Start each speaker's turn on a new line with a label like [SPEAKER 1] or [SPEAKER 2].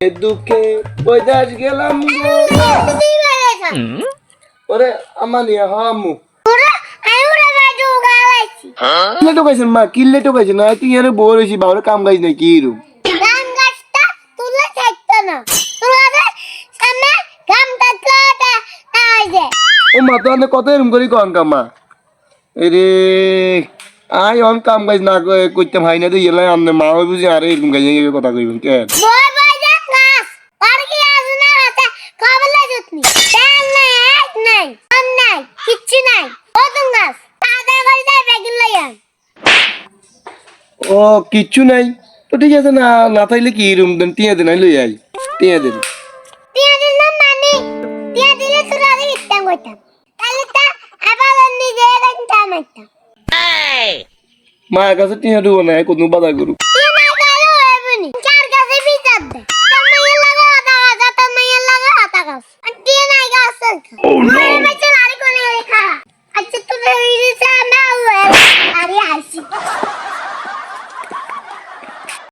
[SPEAKER 1] এ দুঃখে বৈদাস গেলাম ওরে আমার নিয়ে হামু মা টোকাইছেন না তুই এর বাবার কাম কি রুম ও মা তো কত এরম করি কন কামা আই অন কাম গাইছ না হাই না তো মা বুঝি আরে এরকম গাইছ কথা কইবেন কেন
[SPEAKER 2] ও
[SPEAKER 1] কিচ্ছু নাই। তো ঠিক আছে না না থাকলে কি রুম দেন? টিয়া দেন লই আই। টিয়া দেন
[SPEAKER 2] টিয়া দিলাম মানে টিয়া দিলে তোর আগে ইত্যাং করতাম তাহলে তা আবার নিজে রাখতাম মারতাম
[SPEAKER 1] মায়ের কাছে টিয়া দেবো না কোনো বাধা করু
[SPEAKER 2] Oh no!